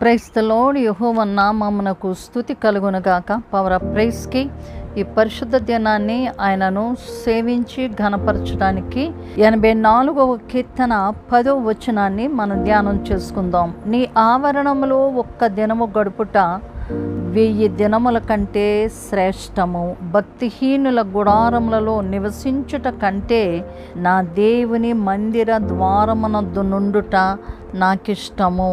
ప్రైస్తలోడు యహోవ నామమునకు స్థుతి కలుగునగాక. పవర్ ఆఫ్ ప్రైస్కి ఈ పరిశుద్ధ దినాన్ని ఆయనను సేవించి ఘనపరచడానికి ఎనభై నాలుగవ కీర్తన పదో వచనాన్ని మనం ధ్యానం చేసుకుందాం. నీ ఆవరణములో ఒక్క దినము గడుపుట వెయ్యి దినముల కంటే శ్రేష్టము. భక్తిహీనుల గుడారములలో నివసించుట కంటే నా దేవుని మందిర ద్వారమునందు నుండుట నాకిష్టము.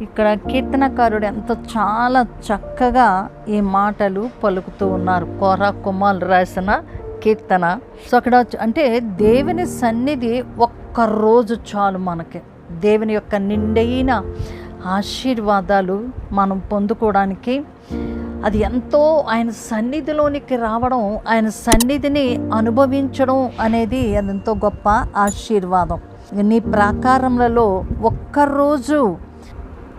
ఇక్కడ కీర్తనకారుడు ఎంతో చాలా చక్కగా ఈ మాటలు పలుకుతూ ఉన్నారు. కోరా కుమార్ రాసిన కీర్తన. సో అక్కడ అంటే దేవుని సన్నిధి ఒక్క రోజు చాలు మనకి. దేవుని యొక్క నిండైన ఆశీర్వాదాలు మనం పొందుకోవడానికి అది ఎంతో ఆయన సన్నిధిలోనికి రావడం ఆయన సన్నిధిని అనుభవించడం అనేది అది ఎంతో గొప్ప ఆశీర్వాదం. నీ ప్రాకారములలో ఒక్కరోజు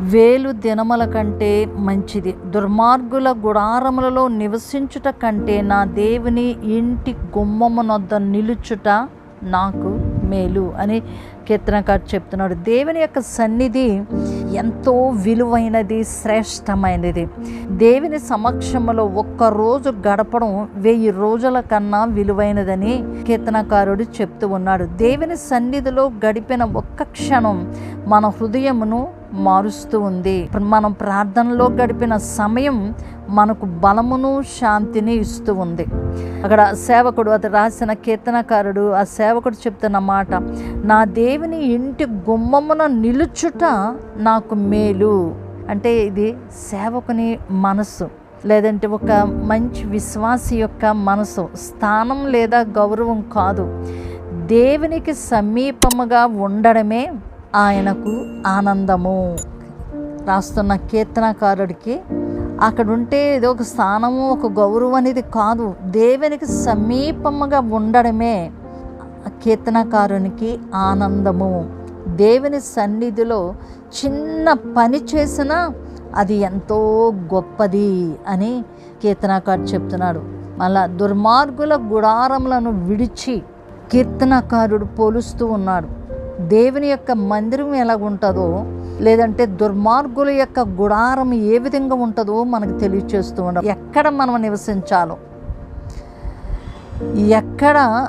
వేలు దినముల కంటే మంచిది. దుర్మార్గుల గుడారములలో నివసించుట కంటే నా దేవుని ఇంటి గుమ్మమునొద్ద నిలుచుట నాకు మేలు అని కీర్తనకారు చెప్తున్నాడు. దేవుని యొక్క సన్నిధి ఎంతో విలువైనది శ్రేష్టమైనది. దేవుని సమక్షంలో ఒక్క రోజు గడపడం వెయ్యి రోజుల కన్నా విలువైనదని కీర్తనకారుడు చెప్తూ ఉన్నాడు. దేవుని సన్నిధిలో గడిపిన ఒక్క క్షణం మన హృదయమును మారుస్తూ ఉంది. మనం ప్రార్థనలో గడిపిన సమయం మనకు బలమును శాంతిని ఇస్తూ ఉంది. అక్కడ సేవకుడు అది రాసిన కీర్తనకారుడు ఆ సేవకుడు చెప్తున్న మాట నా దేవుని ఇంటి గుమ్మమున నిలుచుట నాకు మేలు. అంటే ఇది సేవకుని మనసు లేదంటే ఒక మంచి విశ్వాసి యొక్క మనసు స్థానం లేదా గౌరవం కాదు. దేవునికి సమీపముగా ఉండడమే ఆయనకు ఆనందము. రాస్తున్న కీర్తనకారుడికి అక్కడ ఉంటే ఏదో ఒక స్థానము ఒక గౌరవం అనేది కాదు. దేవునికి సమీపముగా ఉండడమే కీర్తనకారునికి ఆనందము. దేవుని సన్నిధిలో చిన్న పని చేసినా అది ఎంతో గొప్పది అని కీర్తనకారు చెప్తున్నాడు. మళ్ళా దుర్మార్గుల గుడారములను విడిచి కీర్తనకారుడు పోలుస్తూ ఉన్నాడు. దేవుని యొక్క మందిరం ఎలాగుంటుందో లేదంటే దుర్మార్గుల యొక్క గుడారం ఏ విధంగా ఉంటుందో మనకు తెలియచేస్తూ ఉండదు ఎక్కడ మనం నివసించాలో ఎక్కడ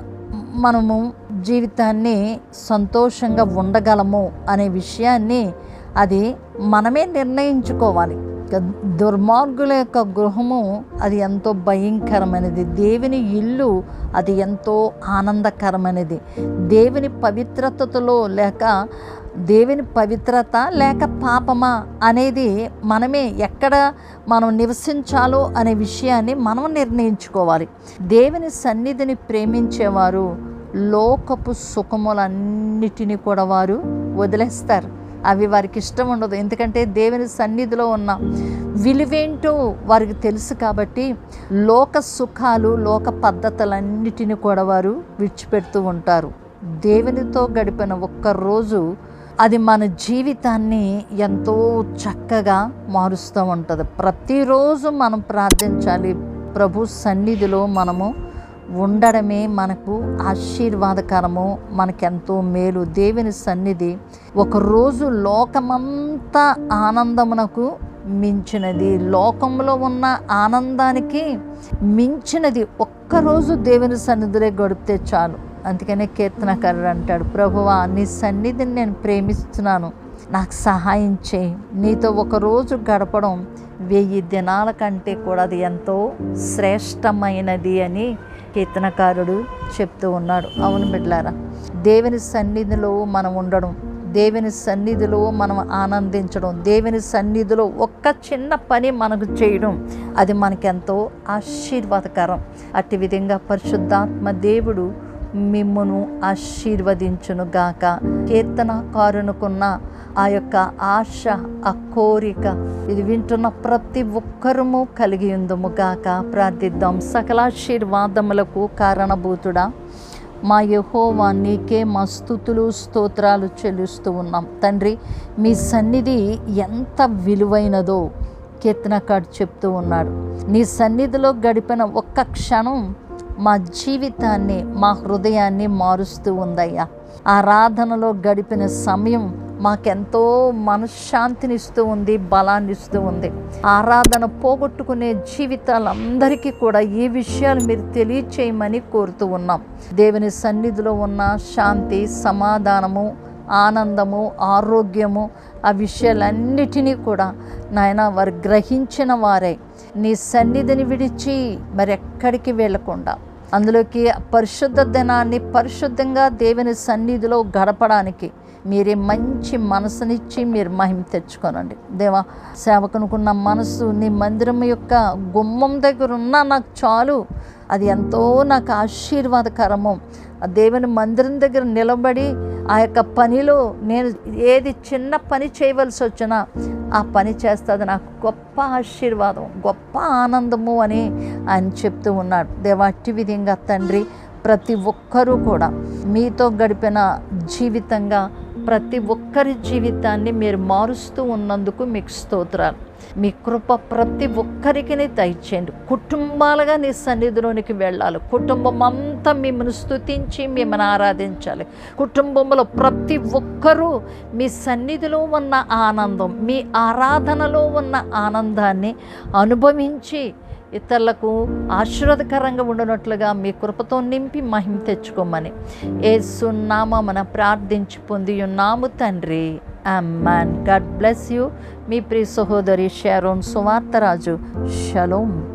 మనము జీవితాన్ని సంతోషంగా ఉండగలము అనే విషయాన్ని అది మనమే నిర్ణయించుకోవాలి. దుర్మార్గుల యొక్క గృహము అది ఎంతో భయంకరమైనది. దేవుని ఇల్లు అది ఎంతో ఆనందకరమైనది. దేవుని పవిత్రతలో లేక దేవుని పవిత్రత లేక పాపమా అనేది మనమే ఎక్కడ మనం నివసించాలో అనే విషయాన్ని మనం నిర్ణయించుకోవాలి. దేవుని సన్నిధిని ప్రేమించేవారు లోకపు సుఖములన్నిటినీ కూడా వారు వదిలేస్తారు. అవి వారికి ఇష్టం ఉండదు. ఎందుకంటే దేవుని సన్నిధిలో ఉన్న విలువేంటో వారికి తెలుసు కాబట్టి లోక సుఖాలు లోక పద్ధతులన్నిటిని కూడా వారు విడిచిపెడుతూ ఉంటారు. దేవునితో గడిపిన ఒక్క రోజు అది మన జీవితాన్ని ఎంతో చక్కగా మారుస్తూ ఉంటుంది. ప్రతిరోజు మనం ప్రార్థించాలి. ప్రభు సన్నిధిలో మనము ఉండడమే మనకు ఆశీర్వాదకరము మనకెంతో మేలు. దేవుని సన్నిధి ఒకరోజు లోకమంతా ఆనందమునకు మించినది. లోకంలో ఉన్న ఆనందానికి మించినది. ఒక్కరోజు దేవుని సన్నిధిలో గడిపితే చాలు. అందుకనే కీర్తనకారుడు అంటాడు ప్రభువా నీ సన్నిధిని నేను ప్రేమిస్తున్నాను. నాకు సహాయం చేయి. నీతో ఒకరోజు గడపడం వెయ్యి దినాల కంటే కూడా అది ఎంతో శ్రేష్టమైనది అని కీర్తనకారుడు చెప్తూ ఉన్నాడు. అవును బిడ్లారా దేవుని సన్నిధిలో మనం ఉండడం దేవుని సన్నిధిలో మనం ఆనందించడం దేవుని సన్నిధిలో ఒక్క చిన్న పని మనకు చేయడం అది మనకెంతో ఆశీర్వాదకరం. అట్టి విధంగా పరిశుద్ధాత్మ దేవుడు మిమ్మును ఆశీర్వదించును గాక కీర్తనకారునుకున్న ఆ యొక్క ఆశ ఆ కోరిక ఇది వింటున్న ప్రతి ఒక్కరము కలిగి ఉందము గాక. ప్రార్థిద్దాం. సకలాశీర్వాదములకు కారణభూతుడా మా యహోవా నీకే మా స్థుతులు స్తోత్రాలు చెల్లిస్తూ ఉన్నాం. తండ్రి మీ సన్నిధి ఎంత విలువైనదో కీర్తనకాడు చెప్తూ ఉన్నాడు. నీ సన్నిధిలో గడిపిన ఒక్క క్షణం మా జీవితాన్ని మా హృదయాన్ని మారుస్తూ ఉందయ్యా. ఆరాధనలో గడిపిన సమయం మాకెంతో మనశ్శాంతిని ఇస్తూ ఉంది బలాన్ని ఇస్తూ ఉంది. ఆరాధన పోగొట్టుకునే జీవితాలందరికీ కూడా ఈ విషయాలు మీరు తెలియచేయమని కోరుతూ ఉన్నాం. దేవుని సన్నిధిలో ఉన్న శాంతి సమాధానము ఆనందము ఆరోగ్యము ఆ విషయాలన్నిటినీ కూడా నాయన వారు గ్రహించిన వారే. నీ సన్నిధిని విడిచి మరి ఎక్కడికి వెళ్ళకుండా అందులోకి పరిశుద్ధ దినాన్ని పరిశుద్ధంగా దేవుని సన్నిధిలో గడపడానికి మీరే మంచి మనసునిచ్చి మీరు మహిమ తెచ్చుకోనండి. దేవా సేవకునుకున్న మనసు నీ మందిరం యొక్క గుమ్మం దగ్గర ఉన్నా నాకు చాలు. అది ఎంతో నాకు ఆశీర్వాదకరము. ఆ దేవుని మందిరం దగ్గర నిలబడి ఆ యొక్క పనిలో నేను ఏది చిన్న పని చేయవలసి వచ్చినా ఆ పని చేస్తుంది నాకు గొప్ప ఆశీర్వాదం గొప్ప ఆనందము అని ఆయన చెప్తూ ఉన్నాడు. దేవాటి విధంగా తండ్రి ప్రతి ఒక్కరూ కూడా మీతో గడిపిన జీవితంగా ప్రతి ఒక్కరి జీవితాన్ని మీరు మారుస్తూ ఉన్నందుకు మీకు స్తోత్రాలు. మీ కృప ప్రతి ఒక్కరికి దయచేయండి. కుటుంబాలుగా నీ సన్నిధిలోనికి వెళ్ళాలి. కుటుంబం అంతా మిమ్మల్ని స్తుతించి మిమ్మల్ని ఆరాధించాలి. కుటుంబంలో ప్రతి ఒక్కరూ మీ సన్నిధిలో ఉన్న ఆనందం మీ ఆరాధనలో ఉన్న ఆనందాన్ని అనుభవించి ఇతరులకు ఆశీర్వాదకరంగా ఉండనట్లుగా మీ కృపతో నింపి మహిమ తెచ్చుకోమని ఏసునామన ప్రార్థించి పొంది ఉన్నాము తండ్రి. May God bless you. మీ ప్రియ సహోదరి షారోన్ సువార్తరాజు. షలోమ్